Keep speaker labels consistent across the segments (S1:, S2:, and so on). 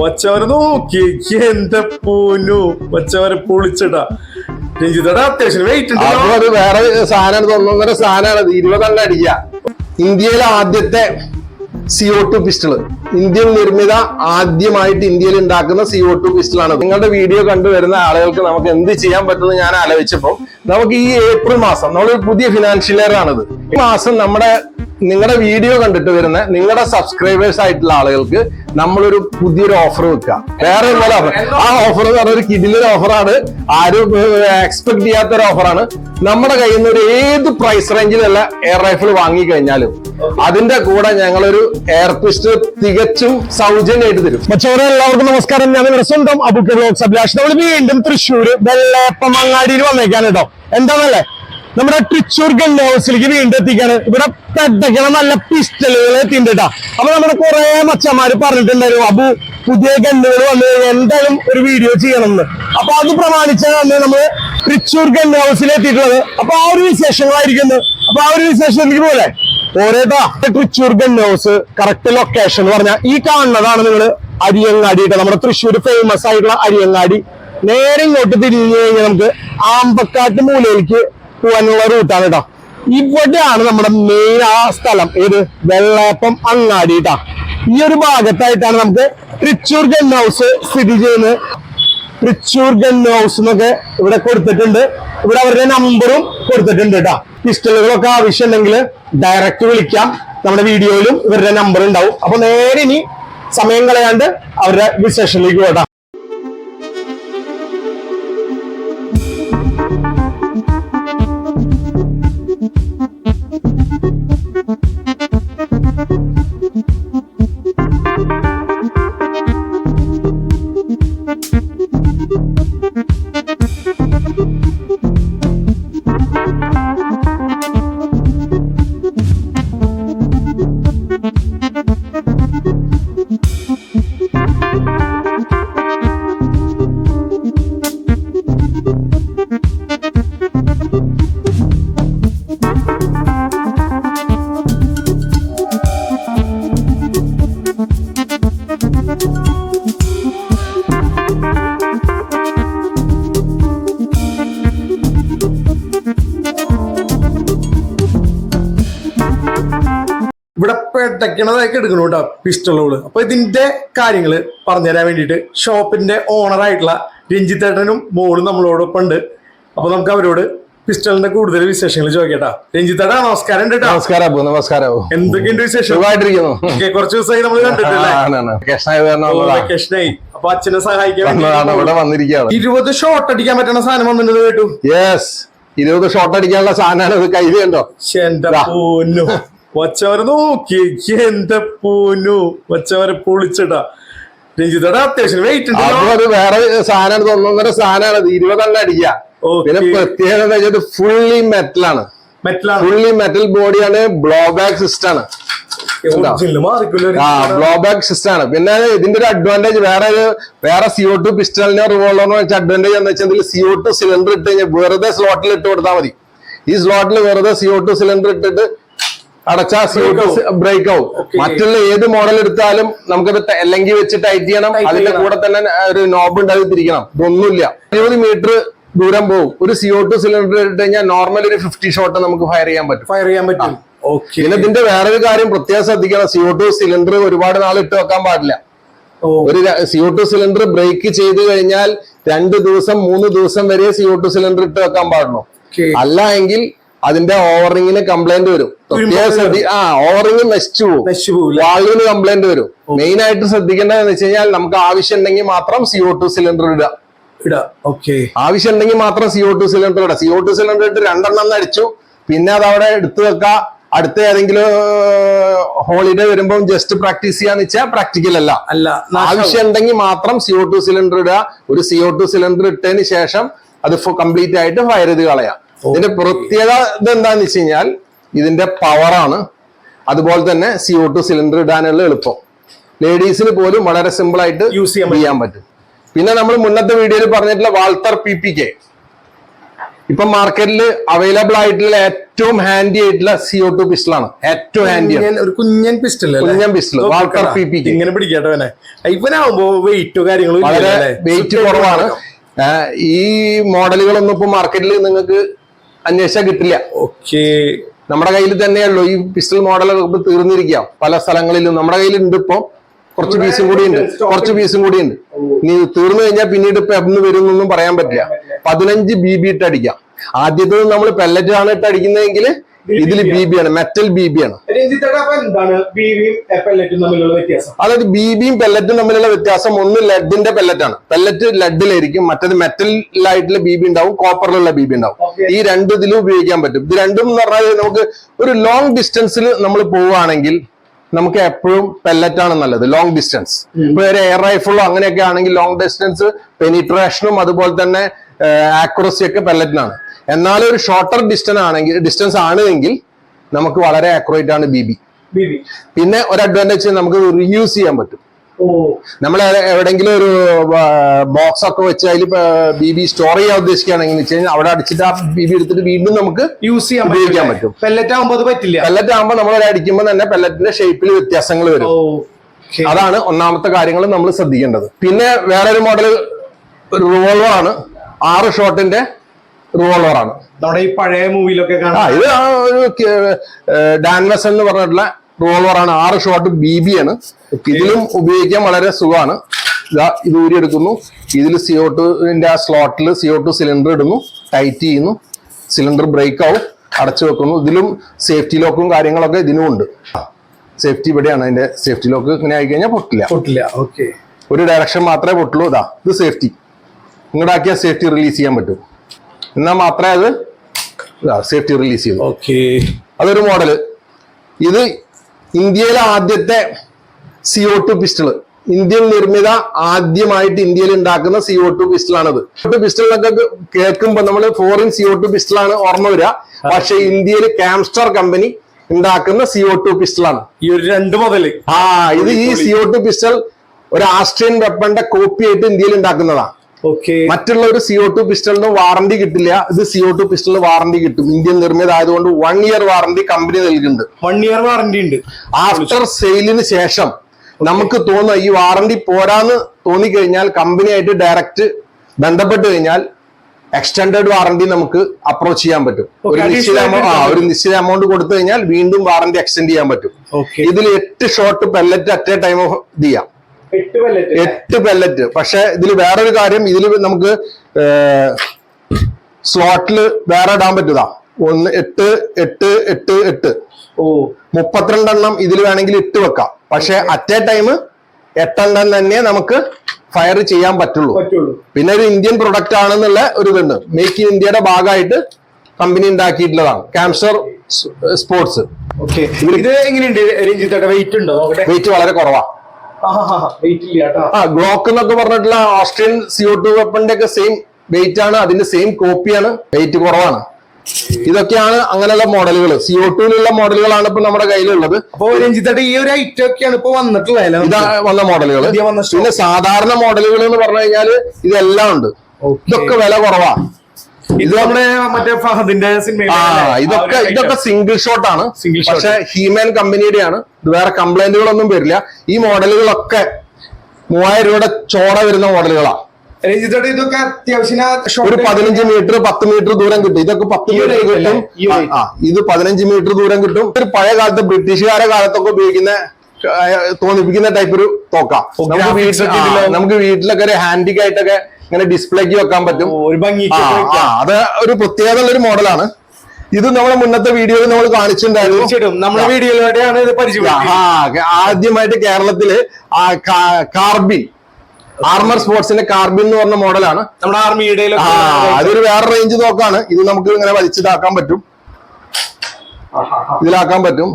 S1: വച്ചവരെ നോക്കി. എന്റെ പൂനു വച്ചവരെ പൊളിച്ചടാ. രഞ്ജിതടാ അത്യാവശ്യം വെയിറ്റ്
S2: അത് വേറെ സാധനമാണ്. ഒന്നൊന്നര സാധനമാണ്. ഇരുപതെണ്ണം അടിക്കുക. ഇന്ത്യയിലെ ആദ്യത്തെ സിഒ ടു പിസ്റ്റൾ ഇന്ത്യൻ നിർമ്മിത ആദ്യമായിട്ട് ഇന്ത്യയിൽ ഉണ്ടാക്കുന്ന സിഒ ടു പിസ്റ്റൾ ആണ്. നിങ്ങളുടെ വീഡിയോ കണ്ടുവരുന്ന ആളുകൾക്ക് നമുക്ക് എന്ത് ചെയ്യാൻ പറ്റുമെന്ന് ഞാൻ ആലോചിച്ചപ്പോൾ നമുക്ക് ഈ ഏപ്രിൽ മാസം നമ്മളൊരു പുതിയ ഫിനാൻഷ്യൽ ഇയർ ആണിത്. ഈ മാസം നമ്മുടെ നിങ്ങളുടെ വീഡിയോ കണ്ടിട്ട് വരുന്ന നിങ്ങളുടെ സബ്സ്ക്രൈബേഴ്സ് ആയിട്ടുള്ള ആളുകൾക്ക് നമ്മളൊരു പുതിയൊരു ഓഫർ വെക്കുക. വേറെ ഒന്നല്ല ആ ഓഫർ എന്ന് പറഞ്ഞ ഒരു കിഡിലൊരു ഓഫറാണ് ആരും എക്സ്പെക്ട് ചെയ്യാത്ത ഒരു ഓഫറാണ് നമ്മുടെ കയ്യിൽ നിന്ന് ഒരു ഏത് പ്രൈസ് റേഞ്ചിലുള്ള എയർ റൈഫിൾ വാങ്ങിക്കഴിഞ്ഞാലും അതിന്റെ കൂടെ ഞങ്ങളൊരു എയർ പിസ്റ്റൾ തികച്ചും സൗജന്യമായിട്ട് തരും.
S3: മച്ചോറെ എല്ലാവർക്കും നമസ്കാരം. ഞാൻ സ്വന്തം അബുക്ക് വീണ്ടും തൃശ്ശൂർ വെള്ളയപ്പം അങ്ങാടിയിൽ വന്നേക്കാൻ കേട്ടോ. എന്താണല്ലേ? നമ്മുടെ തൃശ്ശൂർ ഗൺ ഹൗസിലേക്ക് വീണ്ടും എത്തിക്കാണ്. ഇവിടെ പെട്ടക്കണം നല്ല പിസ്റ്റലുകൾ എത്തിയിട്ടുണ്ട് കേട്ടോ അപ്പൊ നമ്മുടെ കുറെ മച്ചന്മാര് പറഞ്ഞിട്ടുണ്ടായിരുന്നു അബു പുതിയ ഗണ്ണുകൾ വന്നു കഴിഞ്ഞാൽ എന്തായാലും ഒരു വീഡിയോ ചെയ്യണം എന്ന് അപ്പൊ അത് പ്രമാണിച്ചാണ് നമ്മൾ തൃശ്ശൂർ ഗൺ ഹൗസിൽ എത്തിയിട്ടുള്ളത്. അപ്പൊ ആ ഒരു വിശേഷങ്ങളായിരിക്കുന്നു അപ്പൊ ആ ഒരു വിശേഷത്തിലേക്ക് പോലെ ഓരേതാ Thrissur gun house correct location എന്ന് പറഞ്ഞാൽ ഈ കാണുന്നതാണ് നിങ്ങൾ അരിയങ്ങാടി നമ്മുടെ തൃശ്ശൂർ ഫേമസ് ആയിട്ടുള്ള അരിയങ്ങാടി. നേരെ ഇങ്ങോട്ട് തിരിഞ്ഞു കഴിഞ്ഞാൽ നമുക്ക് ആമ്പക്കാട്ട് മൂലയിലേക്ക് പോകാനുള്ള റൂട്ടാണ് കേട്ടോ ഇവിടെയാണ് നമ്മുടെ മെയിൻ ആ സ്ഥലം. ഏത്? വെള്ളയപ്പം അങ്ങാടി ഈ ഒരു ഭാഗത്തായിട്ടാണ് നമുക്ക് തൃച്ചൂർ ഗൺ ഹൗസ് സ്ഥിതി ചെയ്യുന്നത്. തൃച്ചൂർ ഗൺ ഹൗസ് എന്നൊക്കെ ഇവിടെ കൊടുത്തിട്ടുണ്ട്. ഇവിടെ അവരുടെ നമ്പറും കൊടുത്തിട്ടുണ്ട് കേട്ടോ പിസ്റ്റലുകളൊക്കെ ആവശ്യമുണ്ടെങ്കിൽ ഡയറക്റ്റ് വിളിക്കാം. നമ്മുടെ വീഡിയോയിലും ഇവരുടെ നമ്പർ ഉണ്ടാവും. അപ്പൊ നേരെ ഇനി സമയം കളയാണ്ട് അവരുടെ വിശേഷനിലേക്ക് Thank
S1: ഇവിടെ പെട്ടക്കണതായി എടുക്കണം കേട്ടോ പിസ്റ്റളുകൾ അപ്പൊ ഇതിന്റെ കാര്യങ്ങൾ പറഞ്ഞുതരാൻ വേണ്ടിയിട്ട് ഷോപ്പിന്റെ ഓണർ ആയിട്ടുള്ള രഞ്ജിത്തേട്ടനും മോളും നമ്മളോടൊപ്പം ഉണ്ട്. അപ്പൊ നമുക്ക് അവരോട് പിസ്റ്റലിന്റെ കൂടുതൽ വിശേഷങ്ങൾ ചോദിക്കട്ടാ. രഞ്ജിത്തേട്ടാ നമസ്കാരം
S2: നമസ്കാരം നമസ്കാരം.
S1: എന്തൊക്കെയുണ്ട് വിശേഷം?
S2: സുഖമായിട്ടിരിക്കുന്നു.
S1: കുറച്ച് ദിവസമായി നമ്മൾ കണ്ടിട്ടില്ലേ അപ്പൊ അച്ഛനെ സഹായിക്കാൻ ഇരുപത് ഷോട്ട് അടിക്കാൻ പറ്റുന്ന സാധനം വന്നിട്ടുണ്ട് കേട്ടു?
S2: യെസ് ഇരുപത് ഷോട്ട് അടിക്കാനുള്ള സാധനമാണ് ഇത്. കയ്യിൽ
S1: വച്ചവരെ നോക്കി. എന്റെ പൂനു? വച്ചവരെ പൊളിച്ചടാ. രഞ്ജിതടാ അത്യാവശ്യം വെയിറ്റ് ഉണ്ട്
S2: വേറെ സാധനമാണ് ഒന്നൊന്നര സാധനമാണ് ഇരുപതെണ്ണം അടിക്കുക. പിന്നെ പ്രത്യേകത എന്താ വെച്ചാൽ ഫുള്ളി മെറ്റലാണ് ഫുള്ളി മെറ്റൽ ബോഡിയാണ് ബ്ലോ ബാക്ക് സിസ്റ്റം ആണ് ബ്ലോ ബാക്ക് സിസ്റ്റം ആണ്. പിന്നെ ഇതിന്റെ ഒരു അഡ്വാന്റേജ് വേറെ ഒരു വേറെ സിഒ ടു പിസ്റ്റലിനോ റിവോൾവറിനോ വെച്ച അഡ്വാന്റേജ് എന്ന് വെച്ചാൽ സിഒ ടു സിലിണ്ടർ ഇട്ട് കഴിഞ്ഞാൽ വെറുതെ സ്ലോട്ടിൽ ഇട്ട് കൊടുത്താൽ മതി. ഈ സ്ലോട്ടിൽ വെറുതെ സിഒ ടു സിലിണ്ടർ ഇട്ടിട്ട് അടച്ചാ സിഒ ബ്രേക്ക് ആവും. മറ്റുള്ള ഏത് മോഡൽ എടുത്താലും നമുക്കത് അല്ലെങ്കിൽ വെച്ച് ടൈറ്റ് ചെയ്യണം. അതിന്റെ കൂടെ തന്നെ ഒരു നോബ് ഉണ്ടാക്കി തിരിക്കണം. ഇതൊന്നുമില്ല. ഇരുപത് മീറ്റർ ദൂരം പോകും ഒരു സിഒ ടു സിലിണ്ടർ ഇട്ട് കഴിഞ്ഞാൽ നോർമൽ ഒരു ഫിഫ്റ്റി ഷോട്ട് നമുക്ക് ഫയർ ചെയ്യാൻ പറ്റും.
S1: ഫയർ ചെയ്യാൻ പറ്റും.
S2: പിന്നെ ഇതിന്റെ വേറൊരു കാര്യം പ്രത്യേകം ശ്രദ്ധിക്കണം. സിഒ ടു സിലിണ്ടർ ഒരുപാട് നാൾ ഇട്ട് വെക്കാൻ പാടില്ല. ഒരു സിഒ ടു സിലിണ്ടർ ബ്രേക്ക് ചെയ്ത് കഴിഞ്ഞാൽ രണ്ട് ദിവസം മൂന്ന് ദിവസം വരെ സിഒ ടു സിലിണ്ടർ ഇട്ട് വെക്കാൻ പാടുള്ളൂ. അല്ല എങ്കിൽ അതിന്റെ ഓവറിങ്ങിന് കംപ്ലൈന്റ് വരും. ആ ഓവറിങ് നശിച്ചു പോകും.
S1: പോകില്ല
S2: കംപ്ലൈന്റ് വരും. മെയിൻ ആയിട്ട് ശ്രദ്ധിക്കേണ്ടതെന്ന് വെച്ച് കഴിഞ്ഞാൽ നമുക്ക് ആവശ്യം ഉണ്ടെങ്കിൽ മാത്രം സിഒ ടു സിലിണ്ടർ ഇടുക ആവശ്യം ഉണ്ടെങ്കിൽ മാത്രം സിഒ ടു സിലിണ്ടർ ഇടാം സിഒ ടു സിലിണ്ടർ ഇട്ട് രണ്ടെണ്ണം അടിച്ചു. പിന്നെ അത് അവിടെ എടുത്തു വെക്കുക. അടുത്ത ഏതെങ്കിലും ഹോളിഡേ വരുമ്പോൾ ജസ്റ്റ് പ്രാക്ടീസ് ചെയ്യാന്ന് വെച്ചാൽ പ്രാക്ടിക്കൽ അല്ല.
S1: അല്ല
S2: ആവശ്യം ഉണ്ടെങ്കിൽ മാത്രം സിഒ ടു സിലിണ്ടർ ഇടുക. ഒരു സിഒ ടു സിലിണ്ടർ ഇട്ടതിന് ശേഷം അത് കംപ്ലീറ്റ് ആയിട്ട് ഫയർ ചെയ്ത് കളയാം. ഇതിന്റെ പ്രത്യേകത എന്താന്ന് വെച്ച് കഴിഞ്ഞാൽ ഇതിന്റെ പവറാണ് അതുപോലെ തന്നെ സി ഒ ടു സിലിണ്ടർ ഇടാനുള്ള എളുപ്പം. ലേഡീസിന് പോലും വളരെ സിമ്പിൾ ആയിട്ട്
S1: യൂസ് ചെയ്യാൻ
S2: പറ്റും. പിന്നെ നമ്മൾ മുന്നത്തെ വീഡിയോയിൽ പറഞ്ഞിട്ടുള്ള വാൾത്തർ പി പി കെ ഇപ്പൊ മാർക്കറ്റിൽ അവൈലബിൾ ആയിട്ടുള്ള ഏറ്റവും ഹാൻഡി ആയിട്ടുള്ള സിഒ ടു പിസ്റ്റലാണ് ഏറ്റവും ഹാൻഡി
S1: കുഞ്ഞൻ- ഒരു കുഞ്ഞൻ പിസ്റ്റൽ
S2: കുഞ്ഞൻ പി പി PPK.
S1: ഇങ്ങനെ പിടിക്കട്ടെ ഇവനാവുമ്പോ വെയിറ്റോ കാര്യങ്ങളോ
S2: വളരെ വെയിറ്റ് കുറവാണ്. ഈ മോഡലുകളൊന്നും ഇപ്പൊ മാർക്കറ്റിൽ നിങ്ങൾക്ക് അന്വേഷിച്ചാൽ കിട്ടില്ല.
S1: ഓക്കെ.
S2: നമ്മുടെ കയ്യിൽ തന്നെയുള്ളൂ ഈ പിസ്റ്റൽ മോഡലൊക്കെ തീർന്നിരിക്കാം. പല സ്ഥലങ്ങളിലും. നമ്മുടെ കയ്യിലുണ്ട് ഇപ്പൊ. കുറച്ച് പീസും കൂടി ഉണ്ട്. കുറച്ച് പീസും കൂടി ഉണ്ട്. നീ തീർന്നു കഴിഞ്ഞാൽ പിന്നീട് ഇപ്പൊ എന്ന് വരും എന്നൊന്നും പറയാൻ പറ്റില്ല. പതിനഞ്ച് ബി ബി ഇട്ട് അടിക്കാം. ആദ്യത്തത് നമ്മൾ പെല്ലറ്റ് ആണ് ഇട്ട് അടിക്കുന്നതെങ്കിൽ ഇതിൽ ബി ബി ആണ്. മെറ്റൽ ബി ബി ആണ്.
S1: പെല്ലറ്റും
S2: അതായത് ബിബിയും പെല്ലറ്റും തമ്മിലുള്ള വ്യത്യാസം ഒന്ന് ലെഡിന്റെ പെല്ലറ്റാണ്. ആണ് പെല്ലറ്റ് ലെഡിലായിരിക്കും മറ്റേത് മെറ്റലിലായിട്ടുള്ള ബിബി ഉണ്ടാവും കോപ്പറിലുള്ള ബി ബി ഉണ്ടാവും ഈ രണ്ട് ഇതിലും ഉപയോഗിക്കാൻ പറ്റും. ഇത് രണ്ടും എന്ന് പറഞ്ഞാൽ നമുക്ക് ഒരു ലോങ് ഡിസ്റ്റൻസിൽ നമ്മൾ പോവുകയാണെങ്കിൽ നമുക്ക് എപ്പോഴും പെല്ലറ്റ് ആണ് നല്ലത് ലോങ് ഡിസ്റ്റൻസ് ഇപ്പൊ ഒരു എയർ റൈഫിളോ അങ്ങനെയൊക്കെ ആണെങ്കിൽ ലോങ് ഡിസ്റ്റൻസ് പെനിട്രേഷനും അതുപോലെ തന്നെ ആക്യുറസി ഒക്കെ പെല്ലറ്റിനാണ്. എന്നാൽ ഒരു ഷോർട്ടർ ഡിസ്റ്റൻസ് ആണെങ്കിൽ ഡിസ്റ്റൻസ് ആണെങ്കിൽ നമുക്ക് വളരെ അക്യുറേറ്റ് ആണ് ബി ബി പിന്നെ ഒരു അഡ്വാന്റേജ് നമുക്ക് റീയൂസ് ചെയ്യാൻ പറ്റും. നമ്മൾ എവിടെങ്കിലും ഒരു ബോക്സ് ഒക്കെ വെച്ച് അതിൽ ബി ബി സ്റ്റോർ ചെയ്യാൻ ഉദ്ദേശിക്കുകയാണെങ്കിൽ വെച്ച് കഴിഞ്ഞാൽ അവിടെ അടിച്ചിട്ട് ആ ബി ബി എടുത്തിട്ട് വീണ്ടും നമുക്ക്
S1: യൂസ് ചെയ്യാൻ
S2: ഉപയോഗിക്കാൻ പറ്റും.
S1: പെല്ലറ്റ് ആകുമ്പോൾ അത് പറ്റില്ല.
S2: പെല്ലറ്റ് ആകുമ്പോൾ നമ്മൾ ഒരു അടിക്കുമ്പോൾ തന്നെ പെല്ലറ്റിന്റെ ഷേപ്പിൽ വ്യത്യാസങ്ങൾ വരും. അതാണ് ഒന്നാമത്തെ കാര്യങ്ങൾ നമ്മൾ ശ്രദ്ധിക്കേണ്ടത്. പിന്നെ വേറൊരു മോഡൽ റിവോൾവർ ആണ്. ആറ് ഷോട്ടിന്റെ റിവോൾവർ ആണ്
S1: നമ്മുടെ ഈ പഴയ മൂവിയിലൊക്കെ കാണാം
S2: ഇത് ആ ഒരു ഡാൻവസ് എന്ന് പറഞ്ഞിട്ടുള്ള റിവോൾവർ ആണ് ആറ് ഷോട്ട് ബി ബി ആണ്. ഇതിലും ഉപയോഗിക്കാൻ വളരെ സുഖമാണ്. ഇതാ ഇത് ഊരി എടുക്കുന്നു ഇതിൽ സിഒ ടുവിന്റെ ആ സ്ലോട്ടിൽ സിഒ ടു സിലിണ്ടർ ഇടുന്നു. ടൈറ്റ് ചെയ്യുന്നു. സിലിണ്ടർ ബ്രേക്ക് ആവും. അടച്ചു വെക്കുന്നു. ഇതിലും സേഫ്റ്റി ലോക്കും കാര്യങ്ങളൊക്കെ ഇതിനും ഉണ്ട്. സേഫ്റ്റി ഇവിടെയാണ്. അതിന്റെ സേഫ്റ്റി ലോക്ക് ഇങ്ങനെ ആയി കഴിഞ്ഞാൽ പൊട്ടില്ല.
S1: പൊട്ടില്ല. ഓക്കെ
S2: ഒരു ഡയറക്ഷൻ മാത്രമേ പൊട്ടുള്ളൂ. ഇതാ ഇത് സേഫ്റ്റി ഇങ്ങോട്ടാക്കിയാൽ സേഫ്റ്റി റിലീസ് ചെയ്യാൻ പറ്റും. എന്നാൽ മാത്രമേ അത് സേഫ്റ്റി റിലീസ് ചെയ്തു
S1: ഓക്കെ
S2: അതൊരു മോഡൽ ഇത് ഇന്ത്യയിലെ ആദ്യത്തെ സിഒ ടു പിസ്റ്റൾ ഇന്ത്യൻ നിർമ്മിത ആദ്യമായിട്ട് ഇന്ത്യയിൽ ഉണ്ടാക്കുന്ന സിഒ ടു പിസ്റ്റളാണത് ടു പിസ്റ്റളിനൊക്കെ കേൾക്കുമ്പോൾ നമ്മൾ ഫോറിൻ സിഒ ടു പിസ്റ്റളാണ് ഓർമ്മ വരിക. പക്ഷെ ഇന്ത്യയിൽ കാംസ്റ്റർ കമ്പനി ഉണ്ടാക്കുന്ന സിഒ ടു പിസ്റ്റളാണ്
S1: ഈ ഒരു രണ്ട് മുതൽ
S2: ആ ഇത് ഈ സിഒ ടു പിസ്റ്റൾ ഒരു ആസ്ട്രിയൻ വെപ്പന്റെ കോപ്പി ആയിട്ട് ഇന്ത്യയിൽ ഉണ്ടാക്കുന്നതാണ് മറ്റുള്ള ഒരു സിഒ ടു പിസ്റ്റളിന് വാറണ്ടി കിട്ടില്ല. ഇത് സിഒ ടു പിസ്റ്റളിന് വാറണ്ടി കിട്ടും. ഇന്ത്യൻ നിർമ്മിത ആയതുകൊണ്ട് വൺ ഇയർ വാറണ്ടി കമ്പനി നൽകുന്നുണ്ട്
S1: വൺ ഇയർ വാറണ്ടി ഉണ്ട്
S2: ആഫ്റ്റർ സെയിലിന് ശേഷം നമുക്ക് തോന്നുക ഈ വാറണ്ടി പോരാന്ന് തോന്നിക്കഴിഞ്ഞാൽ കമ്പനിയായിട്ട് ഡയറക്റ്റ് ബന്ധപ്പെട്ട് കഴിഞ്ഞാൽ എക്സ്റ്റൻഡഡ് വാറണ്ടി നമുക്ക് അപ്രോച്ച് ചെയ്യാൻ പറ്റും. ഒരു നിശ്ചിത ആ ഒരു നിശ്ചിത എമൗണ്ട് കൊടുത്തു കഴിഞ്ഞാൽ വീണ്ടും വാറണ്ടി എക്സ്റ്റെൻഡ് ചെയ്യാൻ പറ്റും. ഇതിൽ എട്ട് shot pellet at a time off ചെയ്യാം
S1: എട്ട് പെല്ലറ്റ്
S2: പക്ഷെ ഇതിൽ വേറൊരു കാര്യം ഇതിൽ നമുക്ക് സ്ലോട്ടിൽ വേറെ ഇടാൻ പറ്റുതാ ഒന്ന് എട്ട് എട്ട് എട്ട് എട്ട്.
S1: ഓ.
S2: മുപ്പത്തിരണ്ടെണ്ണം ഇതിൽ വേണമെങ്കിൽ ഇട്ട് വെക്കാം. പക്ഷെ അറ്റ് എ ടൈം എട്ടെണ്ണം തന്നെ നമുക്ക് ഫയർ ചെയ്യാൻ പറ്റുള്ളൂ. പിന്നെ ഒരു ഇന്ത്യൻ പ്രൊഡക്റ്റ് ആണെന്നുള്ള ഒരു ഇതുണ്ട്. മേക്ക് ഇൻ ഇന്ത്യയുടെ ഭാഗമായിട്ട് കമ്പനി ഉണ്ടാക്കിയിട്ടുള്ളതാണ്. ക്യാംസർ സ്പോർട്സ്
S1: ഓക്കെ. ഇത് എങ്ങനെയുണ്ട്? വെയിറ്റ് ഉണ്ടോ?
S2: വെയിറ്റ് വളരെ കുറവാ.
S1: വെയിറ്റ് ഇല്ല കേട്ടോ
S2: ആ ഗ്ലോക്ക് എന്നൊക്കെ പറഞ്ഞിട്ടുള്ള ഓസ്ട്രിയൻ സിഒ ടു വെപ്പന്റെ ഒക്കെ സെയിം വെയിറ്റ് ആണ് അതിന്റെ സെയിം കോപ്പിയാണ് വെയിറ്റ് കുറവാണ്. ഇതൊക്കെയാണ് അങ്ങനെയുള്ള മോഡലുകൾ സിഒ ടുവിലുള്ള മോഡലുകളാണ് ഇപ്പൊ നമ്മുടെ കയ്യിലുള്ളത്.
S1: അപ്പോൾ രഞ്ജിത്തേട്ട ഈ ഒരു ഐറ്റം ഒക്കെയാണ് ഇപ്പൊ വന്നിട്ടുള്ളത്
S2: ഇതാ വന്ന മോഡലുകൾ പിന്നെ സാധാരണ മോഡലുകൾ എന്ന് പറഞ്ഞു കഴിഞ്ഞാൽ ഇതെല്ലാം ഉണ്ട്. ഇതൊക്കെ വില കുറവാ.
S1: ഇത് നമ്മുടെ മറ്റേ ഫഹദിന്റെ സിനിമ
S2: ഇതൊക്കെ ഇതൊക്കെ സിംഗിൾ ഷോട്ട് ആണ്.
S1: സിംഗിൾ ഷോട്ട്
S2: പക്ഷെ ഹീമാൻ കമ്പനിയുടെയാണ് ഇത് വേറെ കംപ്ലൈന്റുകളൊന്നും വരില്ല. ഈ മോഡലുകളൊക്കെ മൂവായിരം രൂപയുടെ ചോട വരുന്ന മോഡലുകളാണ്
S1: രഞ്ജിത്തേട്ട ഇതൊക്കെ അത്യാവശ്യം
S2: ഒരു പതിനഞ്ച് മീറ്റർ പത്ത് മീറ്റർ ദൂരം കിട്ടും. ഇതൊക്കെ പത്ത് മീറ്റർ കിട്ടും. ഇത് പതിനഞ്ച് മീറ്റർ ദൂരം കിട്ടും. ഒരു പഴയ കാലത്ത് ബ്രിട്ടീഷുകാരെ കാലത്തൊക്കെ ഉപയോഗിക്കുന്ന തോന്നിപ്പിക്കുന്ന ടൈപ്പ് ഒരു തോക്ക. നമുക്ക് വീട്ടിലൊക്കെ ഒരു ഹാൻഡിക് ആയിട്ടൊക്കെ ഇങ്ങനെ ഡിസ്പ്ലേക്ക് വെക്കാൻ പറ്റും.
S1: ഒരു ഭംഗി
S2: അത് ഒരു പ്രത്യേകത ഉള്ള ഒരു മോഡലാണ് ഇത് നമ്മുടെ മുന്നത്തെ വീഡിയോയിൽ നമ്മൾ കാണിച്ചിട്ടുണ്ടായിരുന്നു.
S1: തീർച്ചയായിട്ടും. നമ്മുടെ വീഡിയോയിലൂടെയാണ് ഇത്
S2: ആദ്യമായിട്ട് കേരളത്തിൽ കാർബി കാർബിൻ ആർമർ സ്പോർട്സിന്റെ കാർബിൻ എന്ന് പറഞ്ഞ മോഡലാണ്
S1: നമ്മുടെ ആർമിയുടെ
S2: അതൊരു വേറെ റേഞ്ച് നോക്കാണ് ഇത് നമുക്ക് ഇങ്ങനെ വലിച്ചിതാക്കാൻ പറ്റും. ഇതിലാക്കാൻ പറ്റും.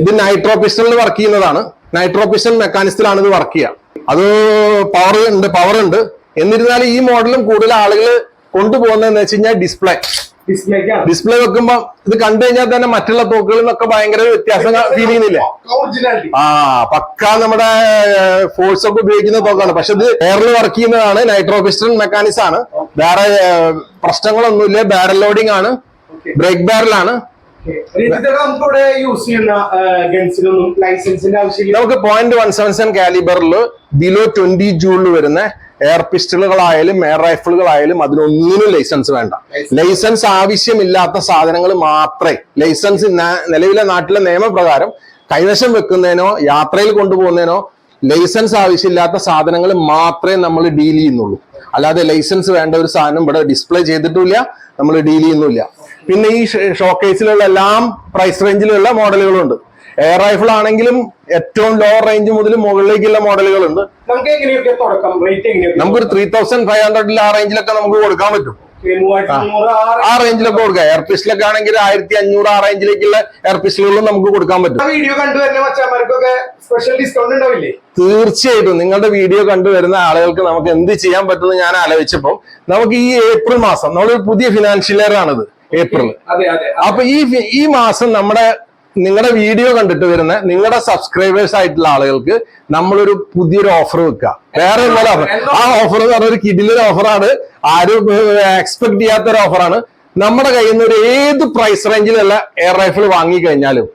S2: ഇത് നൈട്രോ പിസ്റ്റണിൽ വർക്ക് ചെയ്യുന്നതാണ്. നൈട്രോ പിസ്റ്റൺ മെക്കാനിസത്തിലാണ് ഇത് വർക്ക് ചെയ്യുക. അത് പവർ ഉണ്ട് പവർ ഉണ്ട്. എന്നിരുന്നാലും ഈ മോഡലും കൂടുതൽ ആളുകൾ കൊണ്ടുപോകുന്നതെന്ന് വെച്ച് കഴിഞ്ഞാൽ ഡിസ്പ്ലേ ഡിസ്പ്ലേ വെക്കുമ്പോ ഇത് കണ്ടു കഴിഞ്ഞാൽ തന്നെ മറ്റുള്ള തോക്കുകളിൽ നിന്നൊക്കെ ഭയങ്കര വ്യത്യാസം ഫീൽ ചെയ്യുന്നില്ലേ? ആ പക്ക നമ്മുടെ ഫോഴ്സ് ഒക്കെ ഉപയോഗിക്കുന്ന തോക്കാണ്. പക്ഷെ ഇത് എയറിൽ വർക്ക് ചെയ്യുന്നതാണ് നൈട്രോ പിസ്റ്റൺ മെക്കാനിക്സ് ആണ് വേറെ പ്രശ്നങ്ങളൊന്നുമില്ല. ബാരൽ ലോഡിംഗ് ആണ്. ബ്രേക്ക് ബാരലാണ് നമുക്ക് പോയിന്റ് വൺ സെവൻ സെവൻ കാലിബറിൽ ബിലോ ട്വന്റി ജൂളിൽ വരുന്ന എയർ പിസ്റ്റളുകളായാലും എയർ റൈഫിളുകളായാലും അതിനൊന്നിനും ലൈസൻസ് വേണ്ട. ലൈസൻസ് ആവശ്യമില്ലാത്ത സാധനങ്ങൾ മാത്രമേ ലൈസൻസ് നിലവിലെ നാട്ടിലെ നിയമപ്രകാരം കൈവശം വെക്കുന്നതിനോ യാത്രയിൽ കൊണ്ടുപോകുന്നതിനോ ലൈസൻസ് ആവശ്യമില്ലാത്ത സാധനങ്ങൾ മാത്രമേ നമ്മൾ ഡീൽ ചെയ്യുന്നുള്ളൂ. അല്ലാതെ ലൈസൻസ് വേണ്ട ഒരു സാധനം ഇവിടെ ഡിസ്പ്ലേ ചെയ്തിട്ടില്ല നമ്മൾ ഡീൽ ചെയ്യുന്നില്ല പിന്നെ ഈ ഷോക്കേസിലുള്ള എല്ലാം പ്രൈസ് റേഞ്ചിലുള്ള മോഡലുകളുണ്ട്. എയർ റൈഫിൾ ആണെങ്കിലും ഏറ്റവും ലോ റേഞ്ച് മുതൽ മുകളിലേക്കുള്ള മോഡലുകളുണ്ട്. നമുക്കൊരു ത്രീ തൗസൻഡ് ഫൈവ് ഹൺഡ്രഡിൽ ആ റേഞ്ചിലൊക്കെ നമുക്ക് കൊടുക്കാൻ പറ്റും.
S1: ആ
S2: റേഞ്ചിലൊക്കെ കൊടുക്കാം. എയർ പിസ്റ്റലൊക്കെ ആണെങ്കിൽ ആയിരത്തി അഞ്ഞൂറ് ആ റേഞ്ചിലേക്കുള്ള എയർ പിസ്റ്റലുകളും നമുക്ക് കൊടുക്കാൻ പറ്റും.
S1: വീഡിയോ സ്പെഷ്യൽ ഡിസ്കൗണ്ട് ഉണ്ടാവില്ലേ?
S2: തീർച്ചയായിട്ടും. നിങ്ങളുടെ വീഡിയോ കണ്ടുവരുന്ന ആളുകൾക്ക് നമുക്ക് എന്ത് ചെയ്യാൻ പറ്റുമെന്ന് ഞാൻ ആലോചിച്ചപ്പോൾ നമുക്ക് ഈ ഏപ്രിൽ മാസം നമ്മളൊരു പുതിയ ഫിനാൻഷ്യൽ ഇയർ ആണിത്. ഏപ്രിൽ. അപ്പൊ ഈ ഈ മാസം നമ്മുടെ നിങ്ങളുടെ വീഡിയോ കണ്ടിട്ട് വരുന്ന നിങ്ങളുടെ സബ്സ്ക്രൈബേഴ്സ് ആയിട്ടുള്ള ആളുകൾക്ക് നമ്മളൊരു പുതിയൊരു ഓഫർ വെക്കുക വേറെ ഓഫർ ആ ഓഫർ എന്ന് പറഞ്ഞ ഒരു കിഡിലൊരു ഓഫറാണ് ആരും എക്സ്പെക്ട് ചെയ്യാത്തൊരു ഓഫറാണ് നമ്മുടെ കയ്യിൽ നിന്ന് ഒരു ഏത് പ്രൈസ് റേഞ്ചിലുള്ള എയർ റൈഫിൾ വാങ്ങിക്കഴിഞ്ഞാലും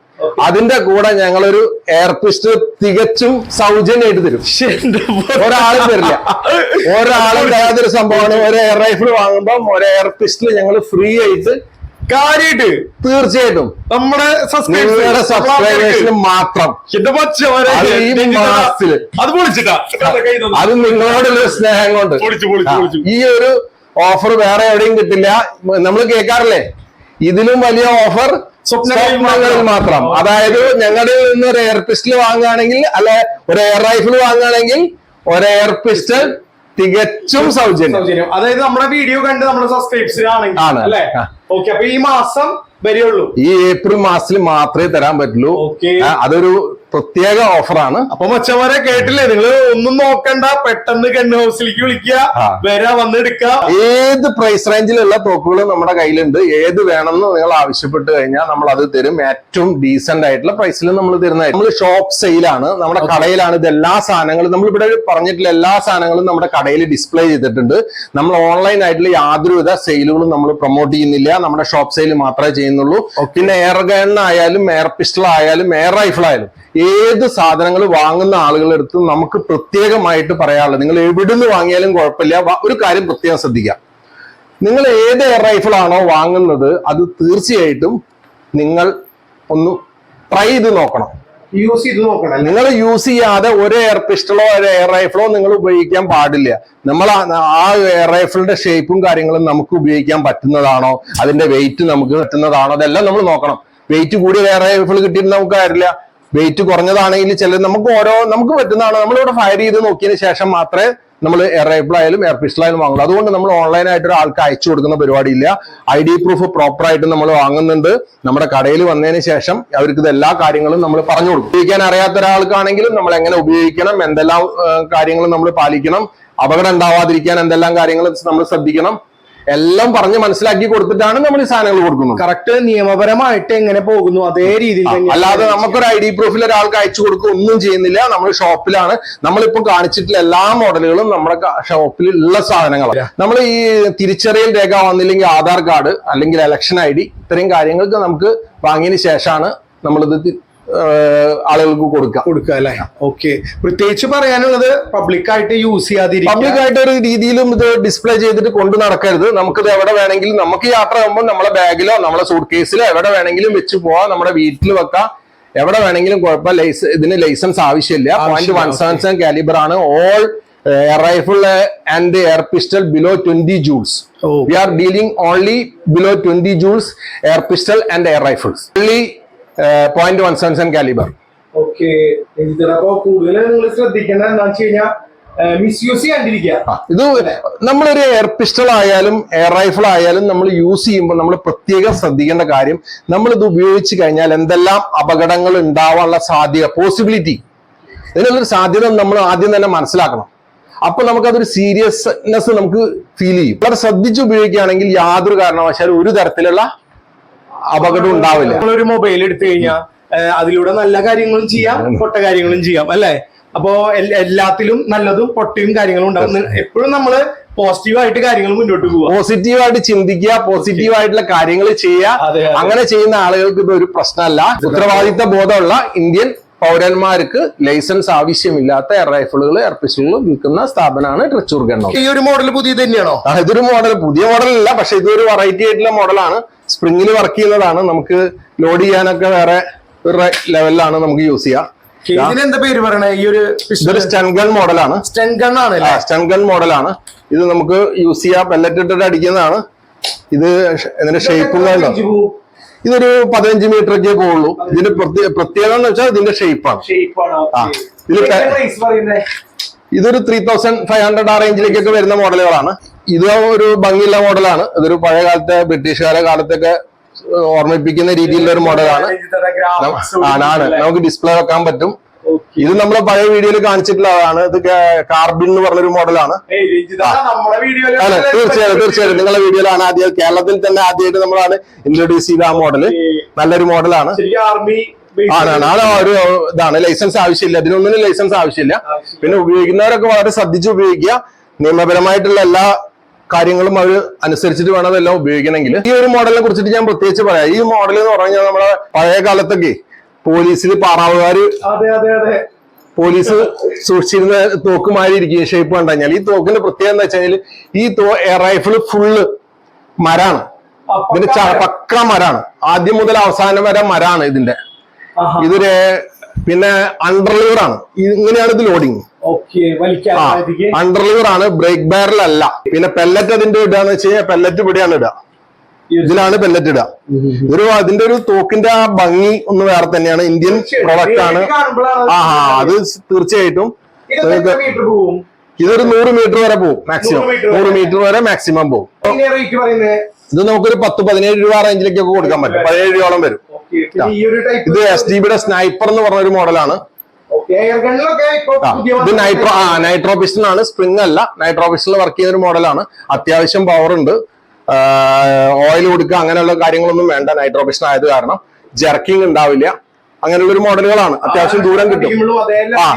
S2: അതിന്റെ കൂടെ ഞങ്ങളൊരു എയർ പിസ്റ്റൾ തികച്ചും സൗജന്യമായിട്ട് തരും. ഒരാളും തരില്ല ഒരാളും തരാത്തൊരു സംഭവമാണ്. ഒരു എയർ റൈഫിൾ വാങ്ങുമ്പോൾ ഒരു എയർ പിസ്റ്റൾ ഞങ്ങൾ ഫ്രീ ആയിട്ട്
S1: കാര്യായിട്ട്
S2: തീർച്ചയായിട്ടും
S1: നമ്മുടെ
S2: നിങ്ങളുടെ സബ്സ്ക്രൈബേഴ്സിന് മാത്രം. അത് മാസത്തിൽ.
S1: അത്
S2: നിങ്ങളോടുള്ള സ്നേഹം കൊണ്ട്. ഈ ഒരു ഓഫർ വേറെ എവിടെയും കിട്ടില്ല. നമ്മൾ കേൾക്കാറില്ലേ? ഇതിലും വലിയ ഓഫർ
S1: സ്വപ്നങ്ങളിൽ
S2: മാത്രം. അതായത് ഞങ്ങളിൽ നിന്ന് ഒരു എയർ പിസ്റ്റൽ വാങ്ങുകയാണെങ്കിൽ അല്ലെ ഒരു എയർ റൈഫിൾ വാങ്ങുകയാണെങ്കിൽ ഒരു എയർ പിസ്റ്റൽ തികച്ചും സൗജന്യം.
S1: അതായത് നമ്മുടെ വീഡിയോ കണ്ട് നമ്മുടെ സബ്സ്ക്രൈബ്സ് ആണെങ്കിൽ
S2: ആണ്.
S1: അല്ലെ? ഓക്കെ അപ്പൊ ഈ മാസം വരെയുള്ളൂ
S2: ഈ ഏപ്രിൽ മാസത്തിൽ മാത്രമേ തരാൻ പറ്റുള്ളൂ.
S1: ഓക്കെ
S2: അതൊരു പ്രത്യേക ഓഫറാണ്
S1: അപ്പൊ മച്ചന്മാരെ കേട്ടില്ലേ? നിങ്ങൾ ഒന്നും നോക്കണ്ട. പെട്ടെന്ന് ഗൺ ഹൗസിലേക്ക് വിളിക്കുക. വരാ വന്നെടുക്ക
S2: ഏത് പ്രൈസ് റേഞ്ചിലുള്ള തോക്കുകളും നമ്മുടെ കയ്യിലുണ്ട്. ഏത് വേണമെന്ന് നിങ്ങൾ ആവശ്യപ്പെട്ട് കഴിഞ്ഞാൽ നമ്മൾ അത് തരും. ഏറ്റവും ഡീസെന്റ് ആയിട്ടുള്ള പ്രൈസിൽ നമ്മൾ തരുന്നത് നമ്മൾ ഷോപ്പ് സെയിലാണ് നമ്മുടെ കടയിലാണ് ഇത് എല്ലാ സാധനങ്ങളും. നമ്മൾ ഇവിടെ പറഞ്ഞിട്ടുള്ള എല്ലാ സാധനങ്ങളും നമ്മുടെ കടയിൽ ഡിസ്പ്ലേ ചെയ്തിട്ടുണ്ട്. നമ്മൾ ഓൺലൈൻ ആയിട്ടുള്ള യാതൊരുവിധ സെയിലുകളും നമ്മൾ പ്രൊമോട്ട് ചെയ്യുന്നില്ല. നമ്മുടെ ഷോപ്പ് സെയിൽ മാത്രമേ ചെയ്യുന്നുള്ളൂ. പിന്നെ എയർ ഗൺ ആയാലും എയർ പിസ്റ്റൾ ആയാലും എയർ റൈഫിൾ ആയാലും ഏത് സാധനങ്ങൾ വാങ്ങുന്ന ആളുകളുടെ അടുത്ത് നമുക്ക് പ്രത്യേകമായിട്ട് പറയാനുള്ളത്. നിങ്ങൾ എവിടുന്ന് വാങ്ങിയാലും കുഴപ്പമില്ല. ഒരു കാര്യം പ്രത്യേകം ശ്രദ്ധിക്കാം നിങ്ങൾ ഏത് എയർ റൈഫിൾ ആണോ വാങ്ങുന്നത് അത് തീർച്ചയായിട്ടും നിങ്ങൾ ഒന്ന് ട്രൈ ചെയ്ത് നോക്കണം.
S1: യൂസ് ചെയ്ത് നോക്കണം.
S2: നിങ്ങൾ യൂസ് ചെയ്യാതെ ഒരു എയർ പിസ്റ്റളോ ഒരു എയർ റൈഫിളോ നിങ്ങൾ ഉപയോഗിക്കാൻ പാടില്ല. നമ്മൾ ആ- എയർ റൈഫിളിന്റെ ഷേപ്പും കാര്യങ്ങളും നമുക്ക് ഉപയോഗിക്കാൻ പറ്റുന്നതാണോ? അതിന്റെ വെയിറ്റ് നമുക്ക് പറ്റുന്നതാണോ അതെല്ലാം നമ്മൾ നോക്കണം. വെയിറ്റ് കൂടിയ എയർ റൈഫിൾ കിട്ടിയിട്ട് നമുക്ക് കാര്യമില്ല. വെയിറ്റ് കുറഞ്ഞതാണെങ്കിൽ ചില നമുക്ക് ഓരോ നമുക്ക് പറ്റുന്നതാണ്. നമ്മളിവിടെ ഫയർ ചെയ്ത് നോക്കിയതിന് ശേഷം മാത്രമേ നമ്മൾ എയർ റൈഫിൾ ആയാലും എയർ പിസ്റ്റൽ ആയാലും വാങ്ങുള്ളൂ അതുകൊണ്ട് നമ്മൾ ഓൺലൈനായിട്ട് ഒരാൾക്ക് അയച്ചു കൊടുക്കുന്ന പരിപാടിയില്ല. ഐ ഡി പ്രൂഫ് പ്രോപ്പർ ആയിട്ട് നമ്മൾ വാങ്ങുന്നുണ്ട്. നമ്മുടെ കടയിൽ വന്നതിന് ശേഷം അവർക്ക് ഇത് എല്ലാ കാര്യങ്ങളും നമ്മൾ പറഞ്ഞു കൊടുക്കും. ഉപയോഗിക്കാൻ അറിയാത്ത ഒരാൾക്കാണെങ്കിലും നമ്മൾ എങ്ങനെ ഉപയോഗിക്കണം എന്തെല്ലാം കാര്യങ്ങളും നമ്മൾ പാലിക്കണം അപകടം ഉണ്ടാവാതിരിക്കാൻ എന്തെല്ലാം കാര്യങ്ങൾ നമ്മൾ ശ്രദ്ധിക്കണം എല്ലാം പറഞ്ഞ് മനസ്സിലാക്കി കൊടുത്തിട്ടാണ് നമ്മൾ ഈ സാധനങ്ങൾ കൊടുക്കുന്നത്.
S1: കറക്റ്റ് നിയമപരമായിട്ട് എങ്ങനെ പോകുന്നു അതേ രീതിയിൽ
S2: അല്ലാതെ നമുക്കൊരു ഐ ഡി പ്രൂഫിൽ ഒരാൾക്ക് അയച്ചു കൊടുക്കുക ഒന്നും ചെയ്യുന്നില്ല. നമ്മൾ ഷോപ്പിലാണ്. നമ്മളിപ്പോൾ കാണിച്ചിട്ടുള്ള എല്ലാ മോഡലുകളും നമ്മുടെ ഷോപ്പിൽ ഉള്ള സാധനങ്ങളാണ്. നമ്മൾ ഈ തിരിച്ചറിയൽ രേഖ വന്നില്ലെങ്കിൽ ആധാർ കാർഡ് അല്ലെങ്കിൽ ഇലക്ഷൻ ഐ ഡി ഇത്രയും കാര്യങ്ങൾക്ക് നമുക്ക് വാങ്ങിയതിന് ശേഷമാണ് നമ്മളിത് ആളുകൾക്ക് കൊടുക്കാം.
S1: കൊടുക്കുക അല്ലെ? ഓക്കെ പ്രത്യേകിച്ച് പറയാനുള്ളത് പബ്ലിക്കായിട്ട് യൂസ് ചെയ്യാതിരിക്കുക.
S2: പബ്ലിക്കായിട്ട് ഒരു രീതിയിലും ഇത് ഡിസ്പ്ലേ ചെയ്തിട്ട് കൊണ്ടു നടക്കരുത്. നമുക്കിത് എവിടെ വേണമെങ്കിലും നമുക്ക് യാത്ര ചെയ്യുമ്പോൾ നമ്മളെ ബാഗിലോ നമ്മളെ സൂട്ട് കേസിലോ എവിടെ വേണമെങ്കിലും വെച്ച് പോവാം. നമ്മുടെ വീട്ടിൽ വെക്കാം. എവിടെ വേണമെങ്കിലും കുഴപ്പമില്ല. ഇതിന് ലൈസൻസ് ആവശ്യമില്ല. Point one seven seven calibre ആണ്. All air rifle and air pistol below twenty joules we are dealing only below twenty joules air pistol and air rifles only point one seven seven calibre
S1: okay അപ്പൊ കൂടുതൽ നിങ്ങൾ ശ്രദ്ധിക്കേണ്ട എന്താ വെച്ച് കഴിഞ്ഞാൽ misuse ചെയ്യാണ്ടിരിക്കുക.
S2: ആ, ഇത് നമ്മളൊരു എയർ പിസ്റ്റൾ ആയാലും എയർ റൈഫിൾ ആയാലും നമ്മൾ യൂസ് ചെയ്യുമ്പോൾ നമ്മൾ പ്രത്യേകം ശ്രദ്ധിക്കേണ്ട കാര്യം നമ്മൾ ഇത് ഉപയോഗിച്ച് കഴിഞ്ഞാൽ എന്തെല്ലാം അപകടങ്ങൾ ഉണ്ടാവാനുള്ള സാധ്യത പോസിബിലിറ്റി ഇതിനുള്ളൊരു സാധ്യത നമ്മൾ ആദ്യം തന്നെ മനസ്സിലാക്കണം. അപ്പൊ നമുക്കതൊരു സീരിയസ്നെസ് നമുക്ക് ഫീൽ ചെയ്യും. വളരെ ശ്രദ്ധിച്ച് ഉപയോഗിക്കുകയാണെങ്കിൽ യാതൊരു കാരണവശാലും ഒരു തരത്തിലുള്ള അപകടം ഉണ്ടാവില്ല.
S1: നമ്മളൊരു മൊബൈൽ എടുത്തു കഴിഞ്ഞാൽ അതിലൂടെ നല്ല കാര്യങ്ങളും ചെയ്യാം പൊട്ട കാര്യങ്ങളും ചെയ്യാം അല്ലെ? അപ്പോ എല്ലാത്തിലും നല്ലതും പൊട്ടയും കാര്യങ്ങളും ഉണ്ടാവും. എപ്പോഴും നമ്മൾ പോസിറ്റീവായിട്ട് കാര്യങ്ങൾ മുന്നോട്ട് പോവുക
S2: പോസിറ്റീവായിട്ട് ചിന്തിക്കുക പോസിറ്റീവായിട്ടുള്ള കാര്യങ്ങൾ ചെയ്യുക. അങ്ങനെ ചെയ്യുന്ന ആളുകൾക്ക് ഇത് ഒരു പ്രശ്നമല്ല. ഉത്തരവാദിത്ത ബോധമുള്ള ഇന്ത്യൻ പൗരന്മാർക്ക് ലൈസൻസ് ആവശ്യമില്ലാത്ത എയർ റൈഫിളുകൾ എയർ പിസ്റ്റളുകൾ വിൽക്കുന്ന സ്ഥാപനമാണ് ട്രിച്ചൂർ ഗണ്ണോ
S1: ഈ ഒരു മോഡൽ പുതിയ തന്നെയാണോ?
S2: ഇതൊരു മോഡൽ പുതിയ മോഡലല്ല പക്ഷെ ഇതൊരു വെറൈറ്റി ആയിട്ടുള്ള മോഡലാണ് സ്പ്രിങ്ങിൽ വർക്ക് ചെയ്യുന്നതാണ്. നമുക്ക് ലോഡ് ചെയ്യാനൊക്കെ വേറെ ഒരു ലെവലിലാണ് നമുക്ക് യൂസ് ചെയ്യാം.
S1: ഇതിനെന്താ പേര് പറയണേ? ഈ ഒരു
S2: ഇതൊരു മോഡലാണ്
S1: സ്റ്റെൻഗൺ ആണ്.
S2: മോഡലാണ് ഇത് നമുക്ക് യൂസ് ചെയ്യാം. പെല്ലറ്റ് ഇട്ടിട്ട് അടിക്കുന്നതാണ്. ഇത് എന്തിന്റെ ഇതിന്റെ ഷേപ്പും കണ്ടോ? ഇതൊരു പതിനഞ്ച് മീറ്റർ ഒക്കെ പോകുള്ളൂ ഇതിന്റെ പ്രത്യേകത എന്ന് വെച്ചാൽ ഇതിന്റെ ഷേപ്പാണ് ആ.
S1: പറയുന്നത്
S2: ഇതൊരു ത്രീ തൗസൻഡ് ഫൈവ് ഹൺഡ്രഡ് ആ റേഞ്ചിലേക്കൊക്കെ വരുന്ന മോഡലുകളാണ് ഇത് ഒരു ഭംഗിയുള്ള മോഡലാണ് ഇതൊരു പഴയ കാലത്തെ ബ്രിട്ടീഷുകാരെ കാലത്തൊക്കെ ഓർമ്മിപ്പിക്കുന്ന രീതിയിലുള്ള ഒരു മോഡലാണ് ആണ്. നമുക്ക് ഡിസ്പ്ലേ വെക്കാൻ പറ്റും. ഇത് നമ്മുടെ പഴയ വീഡിയോയിൽ കാണിച്ചിട്ടുള്ളതാണ് ഇത് കാർബിൻ എന്ന് പറഞ്ഞൊരു മോഡലാണ്
S1: നമ്മുടെ തീർച്ചയായിട്ടും
S2: തീർച്ചയായിട്ടും. തീർച്ചയായും തീർച്ചയായും നിങ്ങളുടെ വീഡിയോയിലാണ് ആദ്യം കേരളത്തിൽ തന്നെ ആദ്യമായിട്ട് നമ്മളാണ് ഇൻട്രൊഡ്യൂസ് ചെയ്ത ആ മോഡൽ നല്ലൊരു മോഡലാണ്
S1: ആർമി
S2: ആണ് ഒരു ഇതാണ്. ലൈസൻസ് ആവശ്യമില്ല. ഇതിനൊന്നിനും ലൈസൻസ് ആവശ്യമില്ല. പിന്നെ ഉപയോഗിക്കുന്നവരൊക്കെ വളരെ ശ്രദ്ധിച്ച് ഉപയോഗിക്കുക. നിയമപരമായിട്ടുള്ള എല്ലാ കാര്യങ്ങളും അവർ അനുസരിച്ചിട്ട് വേണം അതെല്ലാം ഉപയോഗിക്കണമെങ്കിൽ. ഈ ഒരു മോഡലിനെ കുറിച്ചിട്ട് ഞാൻ പ്രത്യേകിച്ച് പറയാം. ഈ മോഡൽ എന്ന് പറഞ്ഞാൽ നമ്മളെ പഴയ കാലത്തൊക്കെ പോലീസിൽ
S1: പാറാവുകാർ
S2: പോലീസ് സൂക്ഷിച്ചിരുന്ന തോക്കുമാരി ഇരിക്കും. ഷേപ്പ് കണ്ടു കഴിഞ്ഞാൽ. ഈ തോക്കിന്റെ പ്രത്യേകത എന്താ വെച്ചാൽ ഈ തോ റൈഫിൾ ഫുള്ള് മരാണ്. ഇതിന്റെ പക്ര പക്ക മരാണ്. ആദ്യം മുതൽ അവസാനം വരെ മരാണ് ഇതിന്റെ. ഇതൊരു പിന്നെ അണ്ടർലിവർ ആണ്. ഇങ്ങനെയാണ് ഇത് ലോഡിങ്. അണ്ടർലിവർ ആണ് ബ്രേക്ക് ബാരൽ അല്ല. പിന്നെ പെല്ലറ്റ് അതിന്റെ ഇടാന്ന് വെച്ച് കഴിഞ്ഞാൽ പെല്ലറ്റ് ഇവിടെയാണ് ഇടുക. ഇതിലാണ് പെല്ലറ്റ് ഇടുക. ഒരു അതിന്റെ ഒരു തോക്കിന്റെ ആ ഭംഗി ഒന്ന് വേറെ തന്നെയാണ്. ഇന്ത്യൻ പ്രൊഡക്റ്റ് ആണ്. ആ അത് തീർച്ചയായിട്ടും ഇതൊരു നൂറ് മീറ്റർ വരെ പോകും മാക്സിമം
S1: നൂറ്
S2: മീറ്റർ വരെ. മാക്സിമം പോകും ഇത് നമുക്കൊരു പത്ത് പതിനേഴ് രൂപ റേഞ്ചിലേക്കൊക്കെ കൊടുക്കാൻ പറ്റും. പതിനേഴ് രൂപയോളം വരും. ഇത് എസ് ഡി ബിയുടെ സ്നൈപ്പർ എന്ന് പറഞ്ഞ ഒരു മോഡലാണ്. ഇത് നൈട്രോ ആ നൈട്രോ പിസ്റ്റൺ ആണ്. സ്പ്രിംഗ് അല്ല. നൈട്രോ പിസ്റ്റൽ വർക്ക് ചെയ്യുന്ന ഒരു മോഡലാണ്. അത്യാവശ്യം പവർ ഉണ്ട്. ഓയിൽ കൊടുക്കുക അങ്ങനെയുള്ള കാര്യങ്ങളൊന്നും വേണ്ട. നൈട്രോ പിസ്റ്റൽ ആയത് കാരണം ജർക്കിംഗ് ഉണ്ടാവില്ല. അങ്ങനെയുള്ള ഒരു മോഡലുകളാണ്. അത്യാവശ്യം ദൂരം കിട്ടും. ആ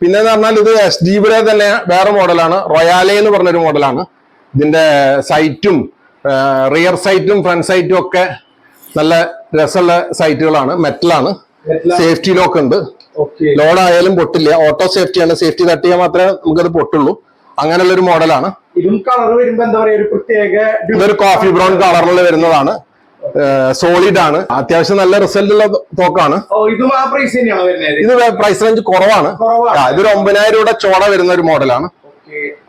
S2: പിന്നെ എന്ന് പറഞ്ഞാൽ ഇത് എസ് ഡി ബിയുടെ തന്നെ വേറെ മോഡലാണ്. റൊയാലെ എന്ന് പറഞ്ഞൊരു മോഡലാണ്. ഇതിന്റെ സൈറ്റും റിയർ സൈറ്റും ഫ്രണ്ട് സൈറ്റും ഒക്കെ നല്ല രസമുള്ള സൈറ്റുകളാണ്. മെറ്റലാണ്? സേഫ്റ്റി ലോക്ക് ഉണ്ട് ലോഡ് ആയാലും പൊട്ടില്ല. ഓട്ടോ സേഫ്റ്റി ആണ് സേഫ്റ്റി തട്ടിയാൽ മാത്രമേ നമുക്കത് പൊട്ടുള്ളൂ. അങ്ങനെയുള്ള ഒരു മോഡലാണ്.
S1: ഇതും കളർ വരുമ്പോ എന്താ പറയാ? ഒരു പ്രത്യേക
S2: ഇതൊരു കോഫി ബ്രൗൺ കളറിൽ വരുന്നതാണ്. സോളിഡ് ആണ്. അത്യാവശ്യം നല്ല റിസൾട്ട് ഉള്ള തോക്കാണ്.
S1: ഇതും പ്രൈസ്
S2: റേഞ്ച് കുറവാണ്. ഇതൊരു ഒമ്പതിനായിരം രൂപയുടെ ചോട വരുന്ന ഒരു മോഡലാണ്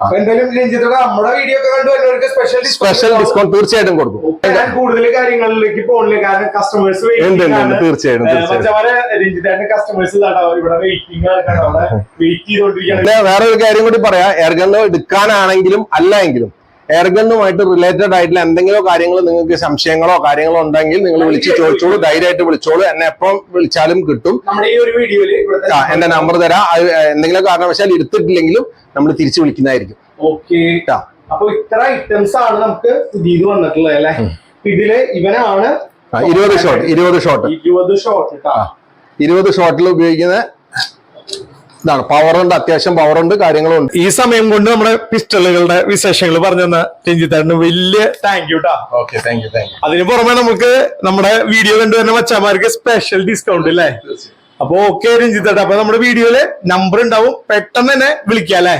S1: അപ്പൊ എന്തായാലും രഞ്ജിത്തോടെ നമ്മുടെ വീഡിയോ ഒക്കെ കണ്ടു വരുന്നവർക്ക് സ്പെഷ്യൽ
S2: സ്പെഷ്യൽ ഡിസ്കൗണ്ട് തീർച്ചയായിട്ടും കൊടുക്കും.
S1: ഞാൻ കൂടുതൽ കാര്യങ്ങളിലേക്ക് പോണില്ല. കാരണം കസ്റ്റമേഴ്സ്
S2: ഉണ്ട്, ഉണ്ട്, ഉണ്ട്. തീർച്ചയായും, തീർച്ചയായും.
S1: രഞ്ജിത്താന്റെ കസ്റ്റമേഴ്സ് ഇവിടെ വെയിറ്റിംഗ് വെയിറ്റ് ചെയ്തോണ്ടിരിക്കുകയാണ്.
S2: വേറെ ഒരു കാര്യം കൂടി പറയാം. എറങ്ങുന്നത് എടുക്കാനാണെങ്കിലും അല്ല എങ്കിലും എയർഗണ്ണുമായിട്ട് റിലേറ്റഡ് ആയിട്ടുള്ള എന്തെങ്കിലും കാര്യങ്ങൾ നിങ്ങൾക്ക് സംശയങ്ങളോ കാര്യങ്ങളോ ഉണ്ടെങ്കിൽ നിങ്ങൾ വിളിച്ച് ചോദിച്ചോളൂ ധൈര്യമായിട്ട് വിളിച്ചോളൂ. എന്നെ എപ്പം വിളിച്ചാലും കിട്ടും. എന്റെ നമ്പർ തരാം. എന്തെങ്കിലും കാരണവശാൽ എടുത്തിട്ടില്ലെങ്കിലും നമ്മൾ തിരിച്ചു വിളിക്കുന്നതായിരിക്കും.
S1: ഓക്കെ.
S2: ആ.
S1: അപ്പൊ ഇത്ര ഐറ്റംസ് ആണ് നമുക്ക് പുതിയത് വന്നിട്ടുള്ളത് അല്ലെ? ഇതിൽ ഇവനാണ്
S2: ആ, ഇരുപത് ഷോട്ട് ഇരുപത് ഷോട്ട്
S1: ഇരുപത് ഷോട്ട് കേട്ടോ
S2: ഇരുപത് ഷോട്ടിൽ ഉപയോഗിക്കുന്ന ഇതാണ്. പവർ ഉണ്ട് അത്യാവശ്യം പവർ ഉണ്ട് കാര്യങ്ങളും ഉണ്ട്
S1: ഈ സമയം കൊണ്ട് നമ്മുടെ പിസ്റ്റളുകളുടെ വിശേഷങ്ങൾ പറഞ്ഞു തന്ന രഞ്ജിത്തേട്ടന് വലിയ thank you
S2: okay thank you thank
S1: അതിന് പുറമെ നമുക്ക് നമ്മുടെ വീഡിയോ കണ്ടുവരുന്ന മച്ചന്മാർക്ക് സ്പെഷ്യൽ ഡിസ്കൗണ്ട് അല്ലേ അപ്പൊ ഓക്കെ രഞ്ജിത്തേട്ടാ അപ്പൊ നമ്മുടെ വീഡിയോയിൽ നമ്പർ ഉണ്ടാവും. പെട്ടെന്ന് തന്നെ വിളിക്കാം അല്ലേ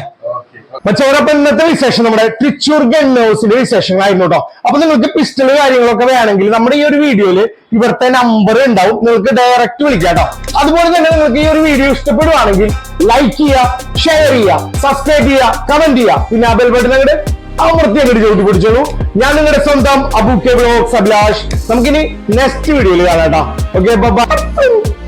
S3: മച്ചോടൊപ്പം ഇന്നത്തെ വിശേഷം നമ്മുടെ ട്രിച്ചൂർ ഗണ്ണേഴ്സിന്റെ വിശേഷങ്ങളായിരുന്നു കേട്ടോ അപ്പൊ നിങ്ങൾക്ക് പിസ്റ്റൾ കാര്യങ്ങളൊക്കെ വേണമെങ്കിൽ നമ്മുടെ ഈ ഒരു വീഡിയോയിൽ ഇവിടുത്തെ നമ്പർ ഉണ്ടാവും. നിങ്ങൾക്ക് ഡയറക്റ്റ് വിളിക്കാം കേട്ടോ അതുപോലെ തന്നെ നിങ്ങൾക്ക് ഈ ഒരു വീഡിയോ ഇഷ്ടപ്പെടുവാണെങ്കിൽ ലൈക്ക് ചെയ്യുക ഷെയർ ചെയ്യുക സബ്സ്ക്രൈബ് ചെയ്യുക കമന്റ് ചെയ്യുക പിന്നെ ആ ബെൽ ബട്ടൺ അങ്ങോട്ട് അമർത്തി അങ്ങോട്ട് പിടിച്ചോളൂ. ഞാൻ നിങ്ങളുടെ സ്വന്തം അബു കെ ബ്ലോഗ്സ് അഭിലാഷ്. നമുക്കിനി നെക്സ്റ്റ് വീഡിയോയിൽ കാണാം കേട്ടോ ഓക്കെ ബൈ